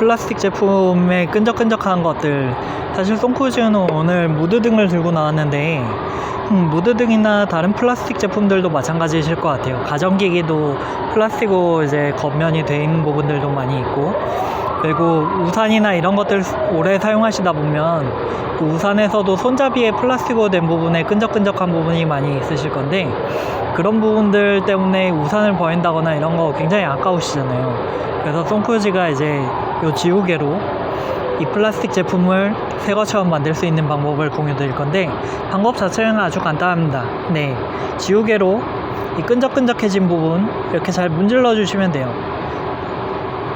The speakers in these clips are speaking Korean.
플라스틱 제품의 끈적끈적한 것들 사실 송쿠즈는 오늘 무드 등을 들고 나왔는데 음, 무드 등이나 다른 플라스틱 제품들도 마찬가지실 것 같아요 가전기기도 플라스틱으로 이제 겉면이 돼 있는 부분들도 많이 있고 그리고 우산이나 이런 것들 오래 사용하시다 보면 그 우산에서도 손잡이에 플라스틱으로 된 부분에 끈적끈적한 부분이 많이 있으실 건데 그런 부분들 때문에 우산을 버린다거나 이런 거 굉장히 아까우시잖아요. 그래서 송크루즈가 이제 요 지우개로 이 플라스틱 제품을 새 것처럼 만들 수 있는 방법을 공유 드릴 건데 방법 자체는 아주 간단합니다. 네. 지우개로 이 끈적끈적해진 부분 이렇게 잘 문질러 주시면 돼요.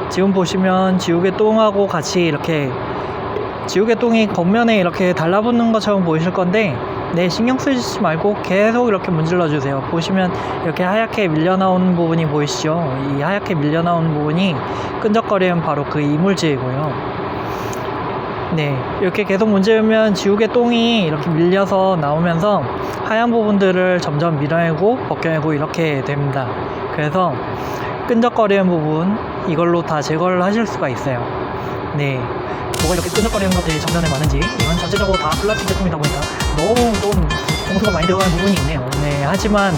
지금 보시면 지우개 똥하고 같이 이렇게 지우개 똥이 겉면에 이렇게 달라붙는 것처럼 보이실 건데 네 신경 쓰시지 말고 계속 이렇게 문질러 주세요. 보시면 이렇게 하얗게 밀려 나오는 부분이 보이시죠? 이 하얗게 밀려 나오는 부분이 끈적거리는 바로 그 이물질이고요. 네 이렇게 계속 문지르면 지우개 똥이 이렇게 밀려서 나오면서 하얀 부분들을 점점 밀어내고 벗겨내고 이렇게 됩니다. 그래서 끈적거리는 부분 이걸로 다 제거를 하실 수가 있어요. 네 뭐가 이렇게 끈적거리는 것들이 전면에 많은지 이건 전체적으로 다 플라스틱 제품이다 보니까 너무 좀 공수가 많이 들어가는 부분이 있네요. 네 하지만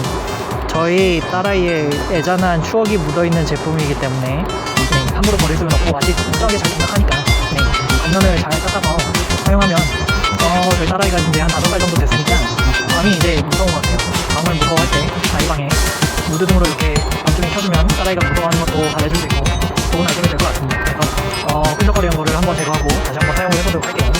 저희 딸아이의 애잔한 추억이 묻어있는 제품이기 때문에 네, 함부로 버릴 수는 없고 아직 공정하게 잘 생각하니까 네, 겉면을 잘 닦아서 사용하면 어, 저희 딸아이가 이제 한 다섯 살 정도 됐으니까 밤이 이제 무서운 것 같아요. 밤을 무서워할 때 아이 방에 무드 등으로 이렇게 밤중에 켜주면 딸아이가 무서워하는 것도 달래줄 수 있고 좋은 아이템이 될 것 같습니다. 그래서 어, 끈적거리는 거를 한번 제거하고 다시 한번 사용을 해보도록 할게요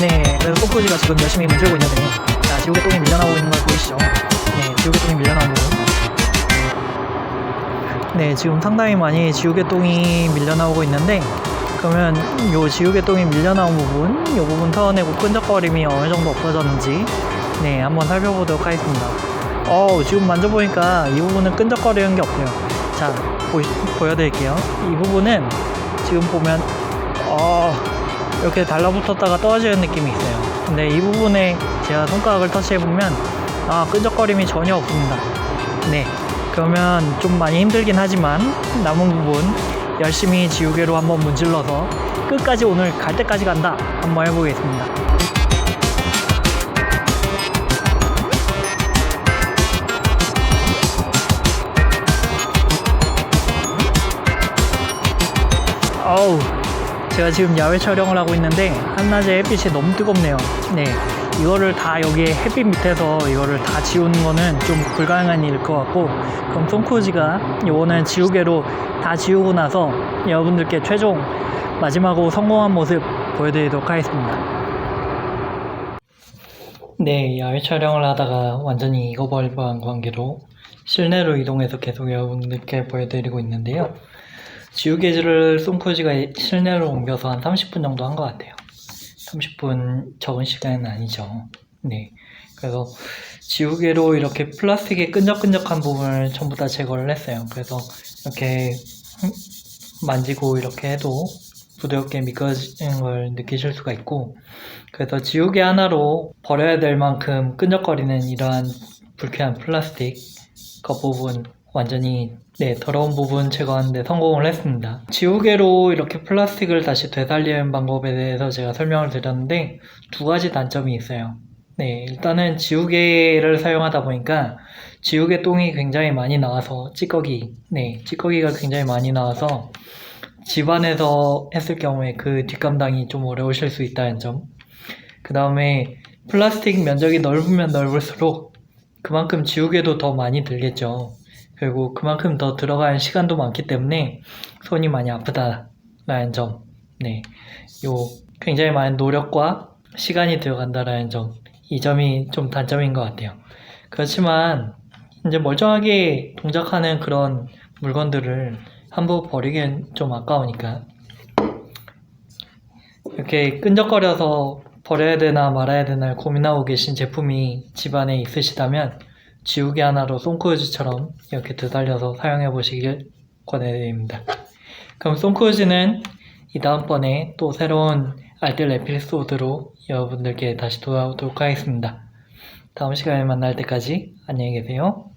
네, 그래서 소프지가 지금 열심히 문지르고 있는데요. 자, 지우개 똥이 밀려나오고 있는 걸 보이시죠? 네, 지우개 똥이 밀려나온 부분. 네, 지금 상당히 많이 지우개 똥이 밀려나오고 있는데, 그러면 요 지우개 똥이 밀려나온 부분, 요 부분 털어내고 끈적거림이 어느 정도 없어졌는지, 네, 한번 살펴보도록 하겠습니다. 어 지금 만져보니까 이 부분은 끈적거리는 게 없고요. 자, 보, 보여드릴게요. 이 부분은 지금 보면, 어, 이렇게 달라붙었다가 떨어지는 느낌이 있어요. 근데 이 부분에 제가 손가락을 터치해보면, 아, 끈적거림이 전혀 없습니다. 네. 그러면 좀 많이 힘들긴 하지만, 남은 부분 열심히 지우개로 한번 문질러서 끝까지 오늘 갈 때까지 간다. 한번 해보겠습니다. 어우, 제가 지금 야외 촬영을 하고 있는데 한낮에 햇빛이 너무 뜨겁네요. 네, 이거를 다 여기에 햇빛 밑에서 이거를 다 지우는 거는 좀 불가능한 일일 것 같고 그럼 송크루지가 이거는 지우개로 다 지우고 나서 여러분들께 최종 마지막으로 성공한 모습 보여드리도록 하겠습니다. 네, 야외 촬영을 하다가 완전히 익어버릴뻔한 관계로 실내로 이동해서 계속 여러분들께 보여드리고 있는데요. 지우개질을 송크루지가 실내로 옮겨서 한 30분 정도 한 것 같아요. 30분 적은 시간은 아니죠. 네. 그래서 지우개로 이렇게 플라스틱의 끈적끈적한 부분을 전부 다 제거를 했어요. 그래서 이렇게 만지고 이렇게 해도 부드럽게 미끄러지는 걸 느끼실 수가 있고 그래서 지우개 하나로 버려야 될 만큼 끈적거리는 이러한 불쾌한 플라스틱 겉부분 완전히 네, 더러운 부분 제거하는데 성공을 했습니다. 지우개로 이렇게 플라스틱을 다시 되살리는 방법에 대해서 제가 설명을 드렸는데 두 가지 단점이 있어요. 네, 일단은 지우개를 사용하다 보니까 지우개 똥이 굉장히 많이 나와서 찌꺼기, 네, 찌꺼기가 굉장히 많이 나와서 집안에서 했을 경우에 그 뒷감당이 좀 어려우실 수 있다는 점. 그 다음에 플라스틱 면적이 넓으면 넓을수록 그만큼 지우개도 더 많이 들겠죠. 그리고 그만큼 더 들어가는 시간도 많기 때문에 손이 많이 아프다라는 점. 네. 요 굉장히 많은 노력과 시간이 들어간다라는 점. 이 점이 좀 단점인 것 같아요. 그렇지만 이제 멀쩡하게 동작하는 그런 물건들을 함부로 버리기엔 좀 아까우니까 이렇게 끈적거려서 버려야 되나 말아야 되나 고민하고 계신 제품이 집안에 있으시다면 지우개 하나로 송크루즈처럼 이렇게 되살려서 사용해 보시길 권해드립니다. 그럼 송크루즈는 이 다음번에 또 새로운 알뜰 에피소드로 여러분들께 다시 돌아오도록 하겠습니다. 다음 시간에 만날 때까지 안녕히 계세요.